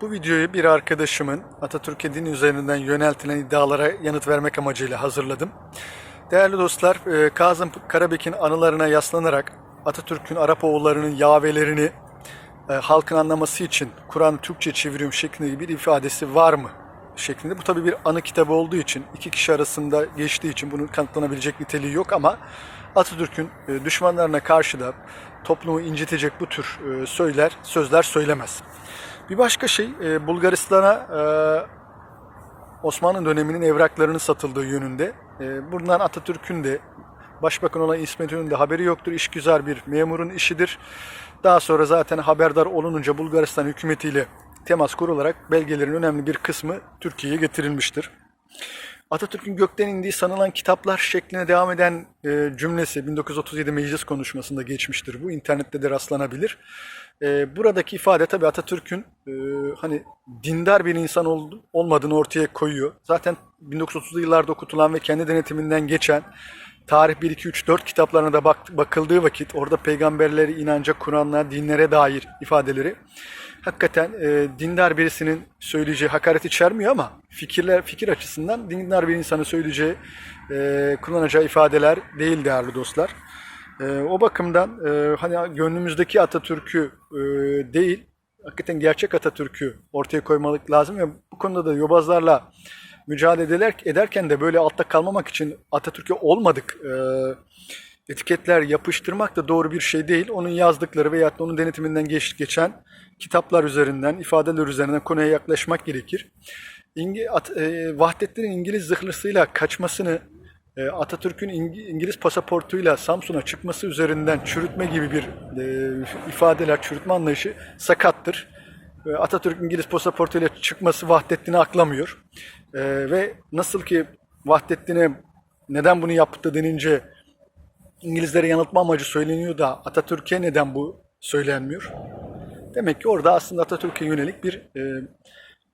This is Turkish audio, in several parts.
Bu videoyu bir arkadaşımın Atatürk'e din üzerinden yöneltilen iddialara yanıt vermek amacıyla hazırladım. Değerli dostlar, e, Kazım Karabek'in anılarına yaslanarak Atatürk'ün Arap oğullarının yavelerini e, halkın anlaması için Kur'an Türkçe çeviriyorum şeklinde bir ifadesi var mı? şeklinde. Bu tabi bir anı kitabı olduğu için, iki kişi arasında geçtiği için bunun kanıtlanabilecek niteliği yok ama Atatürk'ün e, düşmanlarına karşı da toplumu incitecek bu tür söyler, sözler söylemez. Bir başka şey, e, Bulgaristan'a e, Osmanlı döneminin evraklarının satıldığı yönünde. E, Bundan Atatürk'ün de Başbakan olan İsmet İnönü'nün de haberi yoktur. İşgüzar bir memurun işidir. Daha sonra zaten haberdar olununca Bulgaristan hükümetiyle temas kurularak belgelerin önemli bir kısmı Türkiye'ye getirilmiştir. Atatürk'ün gökten indiği sanılan kitaplar şekline devam eden e, cümlesi 1937 meclis konuşmasında geçmiştir. Bu internette de rastlanabilir. E, buradaki ifade tabii Atatürk'ün e, hani dindar bir insan ol, olmadığını ortaya koyuyor. Zaten 1930'lu yıllarda okutulan ve kendi denetiminden geçen Tarih 1, 2, 3, 4 kitaplarına da bak, bakıldığı vakit orada peygamberleri, inanca, Kur'an'a, dinlere dair ifadeleri hakikaten e, dindar birisinin söyleyeceği hakaret içermiyor ama fikirler fikir açısından dindar bir insanın söyleyeceği e, kullanacağı ifadeler değil değerli dostlar. E, o bakımdan e, hani gönlümüzdeki Atatürk'ü e, değil hakikaten gerçek Atatürk'ü ortaya koymalık lazım ve bu konuda da yobazlarla mücadele eder, ederken de böyle altta kalmamak için Atatürk'e olmadık e, etiketler yapıştırmak da doğru bir şey değil. Onun yazdıkları veya onun denetiminden geç, geçen kitaplar üzerinden, ifadeler üzerinden konuya yaklaşmak gerekir. İngi, at, e, Vahdettin'in İngiliz zırhlısıyla kaçmasını e, Atatürk'ün İng- İngiliz pasaportuyla Samsun'a çıkması üzerinden çürütme gibi bir e, ifadeler, çürütme anlayışı sakattır. E, Atatürk İngiliz pasaportuyla çıkması Vahdettin'i aklamıyor. E, ve nasıl ki Vahdettin'e neden bunu yaptı denince İngilizlere yanıltma amacı söyleniyor da Atatürk'e neden bu söylenmiyor? Demek ki orada aslında Atatürk'e yönelik bir e,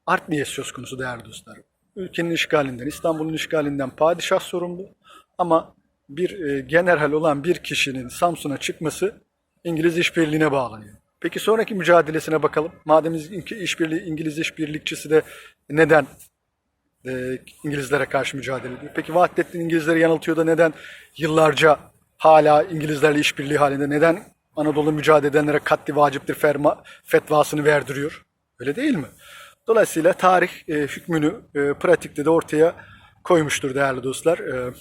art niyet söz konusu değerli dostlar. Ülkenin işgalinden, İstanbul'un işgalinden padişah sorumlu ama bir e, general olan bir kişinin Samsun'a çıkması İngiliz işbirliğine bağlanıyor. Peki sonraki mücadelesine bakalım. Madem işbirliği İngiliz işbirlikçisi de neden e, İngilizlere karşı mücadele ediyor? Peki Vahdettin İngilizleri yanıltıyor da neden yıllarca hala İngilizlerle işbirliği halinde neden Anadolu mücadele edenlere katli vaciptir ferma, fetvasını verdiriyor? Öyle değil mi? Dolayısıyla tarih e, hükmünü e, pratikte de ortaya koymuştur değerli dostlar. E,